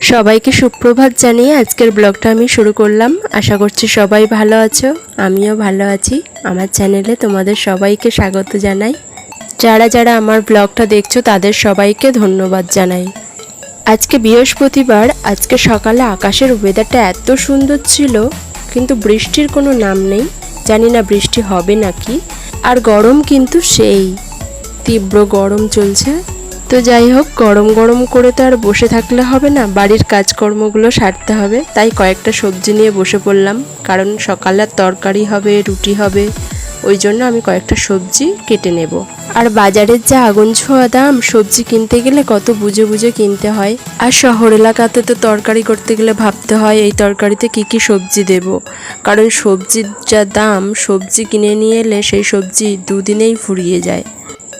সবাইকে সুপ্রভাত জানিয়ে আজকের ব্লগটা আমি শুরু করলাম। আশা করছি সবাই ভালো আছো, আমিও ভালো আছি। আমার চ্যানেলে তোমাদের সবাইকে স্বাগত জানাই। যারা যারা আমার ব্লগটা দেখছ, তাদের সবাইকে ধন্যবাদ জানাই। আজকে বৃহস্পতিবার, আজকে সকালে আকাশের ওয়েদারটা এত সুন্দর ছিল, কিন্তু বৃষ্টির কোনো নাম নেই। জানি না বৃষ্টি হবে নাকি। আর গরম কিন্তু সেই। তীব্র গরম চলছে। তো যাই হোক, গরম গরম করে তো আর বসে থাকলে হবে না। বাড়ির কাজকর্মগুলো সারতে হবে। তাই কয়েকটা সবজি নিয়ে বসে পড়লাম। কারণ সকালের তরকারি হবে, রুটি হবে। ওই জন্য আমি কয়েকটা সবজি কেটে নেব। আর বাজারের যা আগুন ছোঁয়া দাম, সবজি কিনতে গেলে কত বুঝে বুঝে কিনতে হয়। আর শহর এলাকাতে তো তরকারি করতে গেলে ভাবতে হয়, এই তরকারিতে কি কি সবজি দেব? কারণ সবজির যা দাম, সবজি কিনে নিয়ে এলে সেই সবজি দুদিনেই ফুরিয়ে যায়।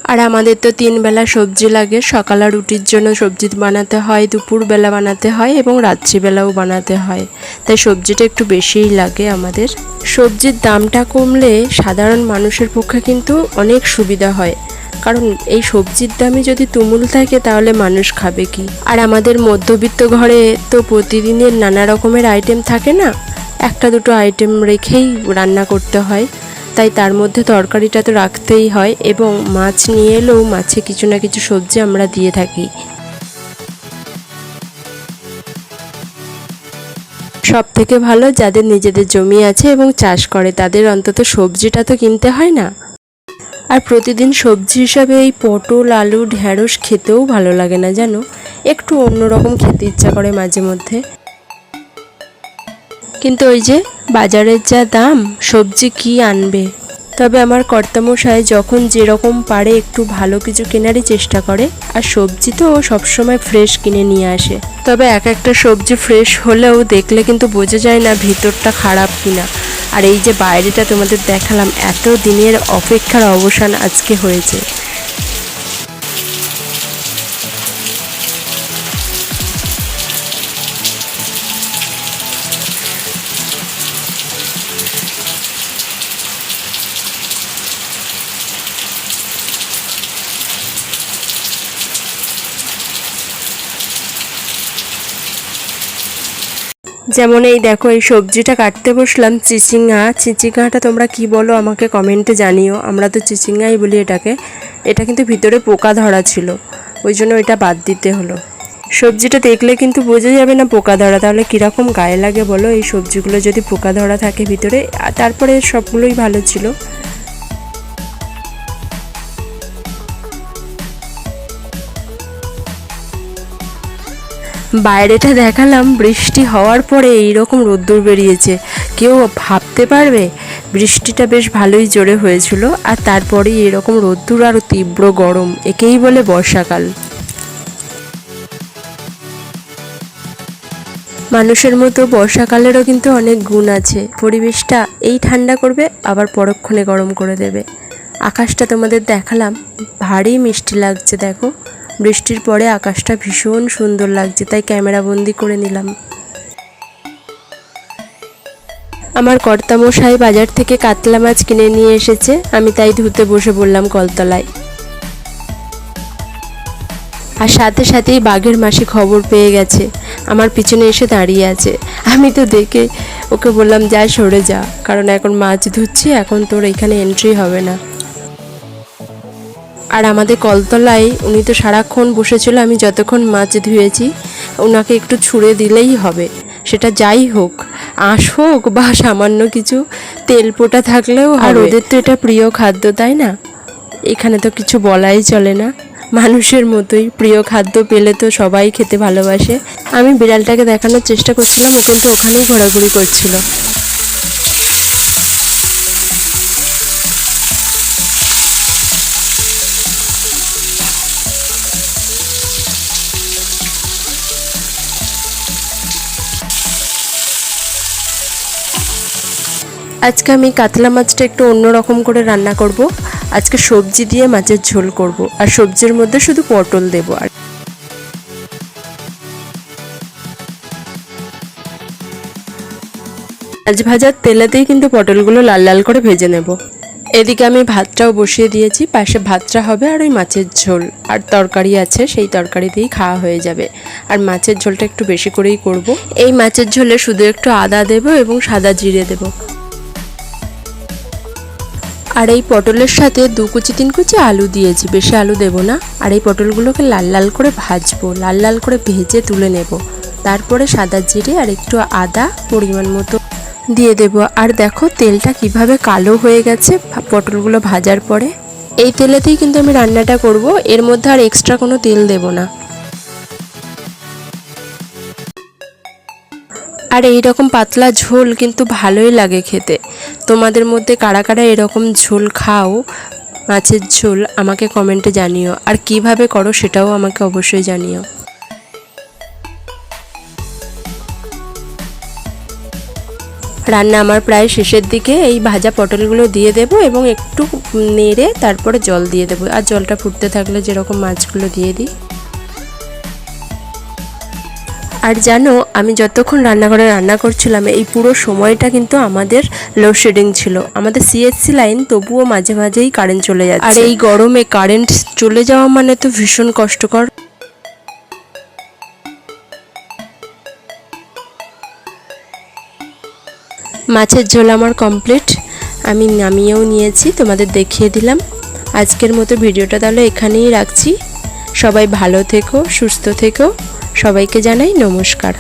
আর আমাদের তো তিন বেলা সবজি লাগে। সকালে রুটির জন্য সবজি বানাতে হয় দুপুরবেলা বানাতে হয় এবং রাত্রিবেলাও বানাতে হয়। তাই সবজিটা একটু বেশিই লাগে আমাদের। সবজির দামটা কমলে সাধারণ মানুষের পক্ষে কিন্তু অনেক সুবিধা হয়। কারণ এই সবজির দামই যদি তুমুল থাকে তাহলে মানুষ খাবে কি? আর আমাদের মধ্যবিত্ত ঘরে তো প্রতিদিনের নানা রকমের আইটেম থাকে না? একটা দুটো আইটেম রেখেই রান্না করতে হয়। তাই তার মধ্যে তরকারিটা তো রাখতেই হয় এবং মাছ নিয়ে এলেও মাছে কিছু না কিছু সবজি আমরা দিয়ে থাকি। সব থেকে ভালো যাদের নিজেদের জমি আছে এবং চাষ করে, তাদের অন্তত সবজিটা তো কিনতে হয় না। আর প্রতিদিন সবজি হিসাবে এই পটল, আলু ঢ্যাঁড়স খেতেও ভালো লাগে না, জানো? একটু অন্যরকম খেতে ইচ্ছা করে মাঝে মধ্যে। কিন্তু ওই যে বাজারের যা দাম, সবজি কি আনবে? তবে আমার কর্তামশাই যখন যেরকম পারে একটু ভালো কিছু কেনারই চেষ্টা করে, আর সবজি তো ও সবসময় ফ্রেশ কিনে নিয়ে আসে। তবে এক একটা সবজি ফ্রেশ হলেও দেখলে কিন্তু বোঝা যায় না ভিতরটা খারাপ কিনা। আর এই যে বাইরেটা তোমাদের দেখালাম, এত দিনের অপেক্ষার অবসান আজকে হয়েছে। যেমন এই দেখো, এই সবজিটা কাটতে বসলাম, চিচিঙ্গা। চিচিঙ্গাটা তোমরা কি বলো আমাকে কমেন্টে জানিও। আমরা তো চিচিঙ্গাই বলি এটাকে। এটা কিন্তু ভিতরে পোকা ধরা ছিল। ওই জন্য এটা বাদ দিতে হলো। সবজিটা দেখলে কিন্তু বোঝা যাবে না পোকা ধরা। তাহলে কীরকম গায়ে লাগে বলো? এই সবজিগুলো যদি পোকা ধরা থাকে ভিতরে তারপরে সবগুলোই ভালো ছিল। বাইরেটা দেখালাম, বৃষ্টি হওয়ার পরে এইরকম রোদ্দুর বেরিয়েছে। কেউ ভাবতে পারবে? বৃষ্টিটা বেশ ভালোই জোরে হয়েছিল আর তারপরেই এরকম রোদ্দুর আর তীব্র গরম, একেই বলে বর্ষাকাল। মানুষের মতো বর্ষাকালেরও কিন্তু অনেক গুণ আছে। পরিবেশটা এই ঠান্ডা করবে, আবার পরক্ষণে গরম করে দেবে। আকাশটা তোমাদের দেখালাম, ভারী মিষ্টি লাগছে, দেখো। বৃষ্টির পরে আকাশটা ভীষণ সুন্দর লাগছে, তাই ক্যামেরা বন্দি করে নিলাম। আমার কর্তামশাই বাজার থেকে কাতলা মাছ কিনে নিয়ে এসেছে, আমি তাই ধুতে বসে পড়লাম কলতলায়। আর সাথে সাথেই বাঘের মাসি খবর পেয়ে গেছে, আমার পিছনে এসে দাঁড়িয়ে আছে। আমি তো দেখে ওকে বললাম, যা সরে যা, কারণ এখন মাছ ধুচ্ছি, এখন তোর এখানে এন্ট্রি হবে না। আর আমাদের কলতলায় উনি তো সারাক্ষণ বসেছিল আমি যতক্ষণ মাছ ধুয়েছি ওনাকে একটু ছুঁড়ে দিলেই হবে। সেটা যাই হোক আঁশ হোক বা সামান্য কিছু তেল পোটা থাকলেও আর ওদের তো এটা প্রিয় খাদ্য তাই না? এখানে তো কিছু বলাই চলে না। মানুষের মতোই প্রিয় খাদ্য পেলে তো সবাই খেতে ভালোবাসে। আমি বিড়ালটাকে দেখানোর চেষ্টা করছিলাম ও কিন্তু ওখানেই ঘোরাঘুরি করছিল। আজকে আমি কাতলা মাছটা একটু অন্যরকম করে রান্না করব। আজকে সবজি দিয়ে মাছের ঝোল করব। আর সবজির মধ্যে শুধু পটল দেবো আর মাছ ভাজার তেলেতেই কিন্তু পটলগুলো লাল লাল করে ভেজে নেব। এদিকে আমি ভাতটাও বসিয়ে দিয়েছি, পাশে ভাতটা হবে আর ওই মাছের ঝোল। আর তরকারি আছে, সেই তরকারি দিয়েই খাওয়া হয়ে যাবে। আর মাছের ঝোলটা একটু বেশি করেই করব। এই মাছের ঝোলে শুধু একটু আদা দেব এবং সাদা জিরে দেব। আর এই পটলের সাথে দু কুচি, তিন কুচি আলু দিয়েছি। বেশি আলু দেব না। আর এই পটলগুলোকে লাল লাল করে ভাজবো। লাল লাল করে ভেজে তুলে নেব। তারপরে সাদা জিরে আর একটু আদা পরিমাণ মতো দিয়ে দেব। আর দেখো তেলটা কীভাবে কালো হয়ে গেছে পটলগুলো ভাজার পরে। এই তেলেতেই কিন্তু আমি রান্নাটা করব। এর মধ্যে আর এক্সট্রা কোনো তেল দেব না। আর এই রকম পাতলা ঝোল কিন্তু ভালোই লাগে খেতে। তোমাদের মধ্যে কারা কারা এরকম ঝোল খাও, মাছের ঝোল, আমাকে কমেন্টে জানিও। আর কীভাবে করো সেটাও আমাকে অবশ্যই জানিও। রান্না আমার প্রায় শেষের দিকে। এই ভাজা পটলগুলো দিয়ে দেব এবং একটু নেড়ে তারপরে জল দিয়ে দেবো। আর জলটা ফুটতে থাকলে যেরকম মাছগুলো দিয়ে দিই। আর জানো, আমি যতক্ষণ রান্নাঘরে রান্না করছিলাম, এই পুরো সময়টা কিন্তু আমাদের লোডশেডিং ছিল। আমাদের সিএসসি লাইন তবুও মাঝে মাঝেই কারেন্ট চলে যাচ্ছে। আর এই গরমে কারেন্ট চলে যাওয়া মানে তো ভীষণ কষ্টকর। মাছের ঝোল আমার কমপ্লিট আমি নামিয়েও নিয়েছি, তোমাদের দেখিয়ে দিলাম। আজকের মতো ভিডিওটা তাহলে এখানেই রাখছি। সবাই ভালো থেকো, সুস্থ থেকো। সবাইকে জানাই নমস্কার।